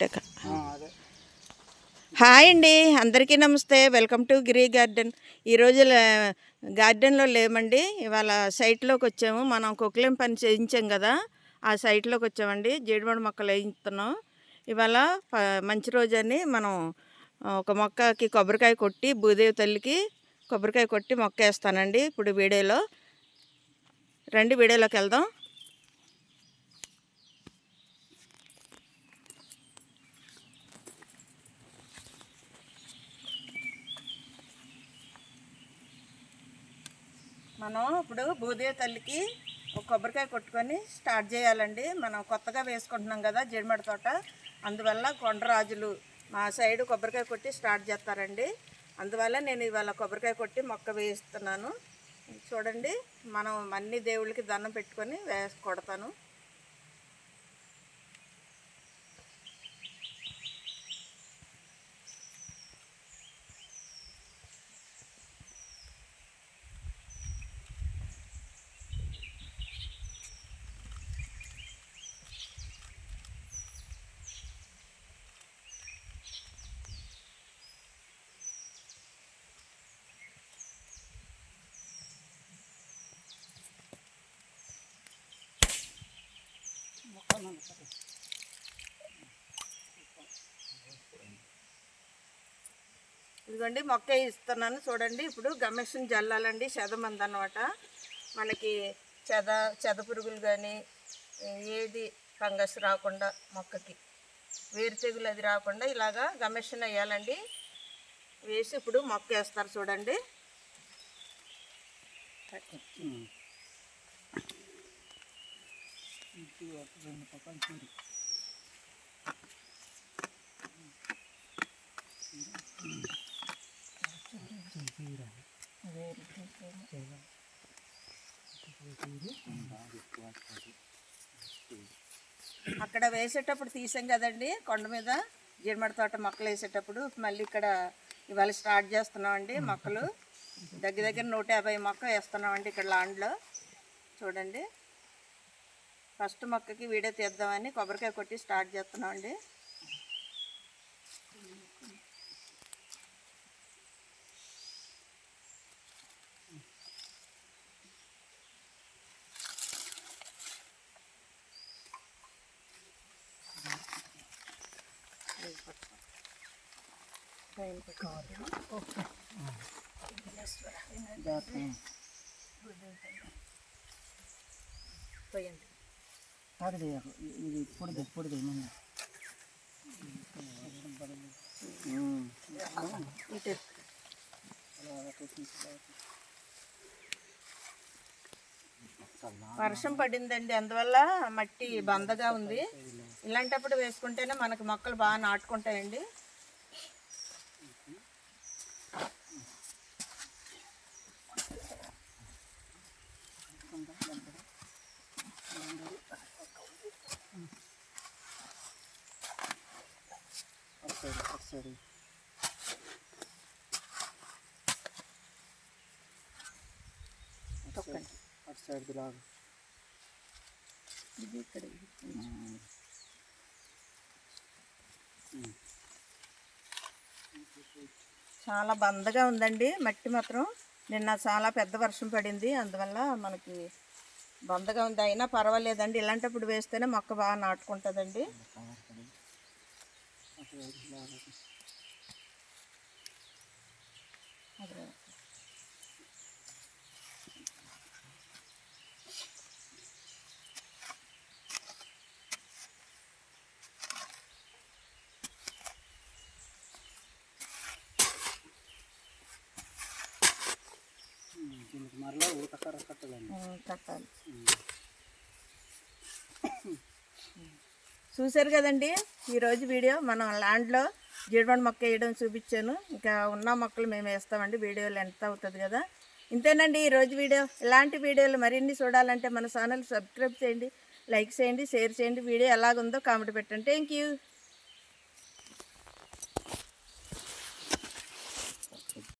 పెట్టాక. హాయ్ అండి అందరికీ నమస్తే. Welcome to Giri garden. ఈరోజు గార్డెన్లో లేమండి. ఇవాళ సైట్లోకి వచ్చాము. మనం కుక్కలేం పని చేయించాం కదా. ఆ సైట్లోకి వచ్చామండి. జీడిమడి మొక్కలు వేయిస్తున్నాం. ఇవాళ మంచి రోజు అని మనం ఒక మొక్కకి కొబ్బరికాయ కొట్టి భూదేవి తల్లికి కొబ్బరికాయ కొట్టి మొక్క వేస్తానండి. ఇప్పుడు వీడియోలో రండి వీడియోలోకి వెళ్దాం. మనం ఇప్పుడు భూదేవి తల్లికి ఒక కొబ్బరికాయ కొట్టుకొని స్టార్ట్ చేయాలండి. మనం కొత్తగా వేసుకుంటున్నాం కదా జీడిమడి తోట. అందువల్ల కొండరాజులు మా సైడు కొబ్బరికాయ కొట్టి స్టార్ట్ చేస్తారండి. అందువల్ల నేను ఇవాళ కొబ్బరికాయ కొట్టి మొక్క వేస్తున్నాను. చూడండి మనం అన్ని దేవుళ్ళకి దండం పెట్టుకొని వేసి కొడతాను. ఇదిగోండి మొక్క ఇస్తున్నాను చూడండి. ఇప్పుడు గమేషన్ జల్లాలండి చెదమంది అనమాట మనకి చెద చెద పురుగులు కానీ ఏది ఫంగస్ రాకుండా మొక్కకి. వేరుతెగులు అది రాకుండా ఇలాగా గమేషన్ వేయాలండి. వేసి ఇప్పుడు మొక్క వేస్తారు చూడండి. రెండు పక్కన చూడు అక్కడ వేసేటప్పుడు తీసాం కదండి కొండ మీద జీడిమడి తోట మొక్కలు వేసేటప్పుడు మళ్ళీ ఇక్కడ ఇవాళ స్టార్ట్ చేస్తున్నామండి మొక్కలు. దగ్గర దగ్గర నూట యాభై మొక్క వేస్తున్నామండి ఇక్కడ లాండ్లో చూడండి. ఫస్ట్ మొక్కకి వీడియో తీద్దామని కొబ్బరికాయ కొట్టి స్టార్ట్ చేస్తున్నామండి. పోయండి. తాగదు ఇది పొడిది పొడిది ముందు. వర్షం పడిందండి అందువల్ల మట్టి బందగా ఉంది. ఇలాంటప్పుడు వేసుకుంటేనే మనకు మొక్కలు బాగా నాటుకుంటాయండి. సైడ్ అటు సైడ్ అటు సైడ్ లాగు ఇది ఇక్కడ చాలా బందగా ఉందండి మట్టి మాత్రం. నిన్న చాలా పెద్ద వర్షం పడింది అందువల్ల మనకి బందగా ఉంది. అయినా పర్వాలేదండి ఇలాంటప్పుడు వేస్తేనే మొక్క బాగా నాటుకుంటుందండి. అటు సైడ్ లాగు అదే. దీనికి చూశారు కదండి? ఈరోజు వీడియో మనం ల్యాండ్లో జీడిపండు మొక్క వేయడం చూపించాను. ఇంకా ఉన్న మొక్కలు మేము వేస్తామండి. వీడియోలు ఎంత అవుతుంది కదా. ఇంతేనండి ఈరోజు వీడియో. ఇలాంటి వీడియోలు మరిన్ని చూడాలంటే మన ఛానల్ సబ్స్క్రైబ్ చేయండి లైక్ చేయండి షేర్ చేయండి. వీడియో ఎలాగుందో కామెంట్ పెట్టండి. Thank you